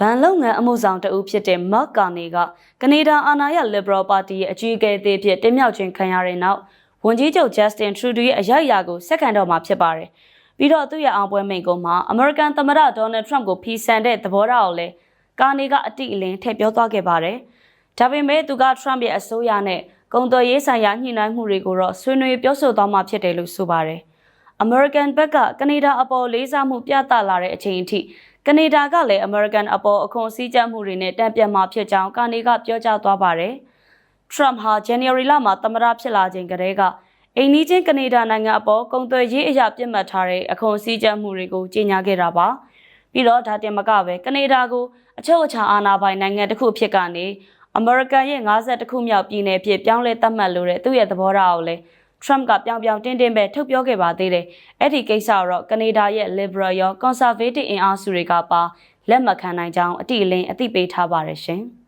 ဗန်လုပ်ငန်းအမှုဆောင်တဦးဖြစ်တဲ့မတ်ကာနီကကနေဒါအာဏာရ Liberal Party ရဲ့အကြီးအကဲအသစ်ဖြစ်တင်မြှောက်ခြင်းခံရတဲ့နောက်ဝန်ကြီးချုပ် Justin Trudeau ရဲ့အရိုက်အရာကိုဆက်ခံတော့မှာဖြစ်ပါတယ်။ပြီးတော့သူ့ရဲ့အောင်ပွဲမိန့်ခွန်းမှာ American သမ္မတ Donald Trump ကိုဖီဆန်တဲ့သဘောထားကိုလည်းကာနီကအတိအလင်းထည့်ပြောသွားခဲ့ပါတယ်။ဒါပေမဲ့သူက Trump ရဲ့အစိုးရနဲ့ကုန်သွယ်ရေးဆိုင်ရာညှိနှိုင်းမှုတွေကိုတော့ဆွေးနွေးပြောဆိုသွားမှာဖြစ်တယ်လို့ဆိုပါတယ်။ American ဘက်ကကနေဒါအပေါ်လေးစားမှုပြသလာတဲ့အချိန်အထိ ကနေဒါကလည်း American အပေါ်အခွန်စည်းကြပ်မှုတွေနဲ့တံပြန်မှာဖြစ်ကြောင်းကာနီကပြောကြားသွားပါတယ်။ Trump ဟာ January လမှာသမ္မတဖြစ်လာချိန်ကတည်းကအိမ်နီးချင်းကနေဒါနိုင်ငံအပေါ်ကုန်သွယ်ရေးအရာပြစ်မှတ်ထားတဲ့အခွန်စည်းကြပ်မှုတွေကိုကြေညာခဲ့တာပါ။ပြီးတော့ဒါတင်မကပဲကနေဒါကိုအချုပ်အခြာအာဏာပိုင်နိုင်ငံတစ်ခုဖြစ်ကနေအမေရိကန်ရဲ့52ခုမြောက်ပြည်နယ်ဖြစ်ပြောင်းလဲသတ်မှတ်လို့တဲ့သူ့ရဲ့သဘောထားကိုလည်း Trump ကပြောင်ပြောင်တင်းတင်းပဲထုတ်ပြောခဲ့ပါသေးတယ်။အဲ့ဒီကိစ္စတော့ကနေဒါရဲ့ Liberal ရော Conservative အင်အားစုတွေကပါလက်မခံနိုင်ကြောင်းအတိအလင်းအသိပေးထားပါတယ်ရှင်။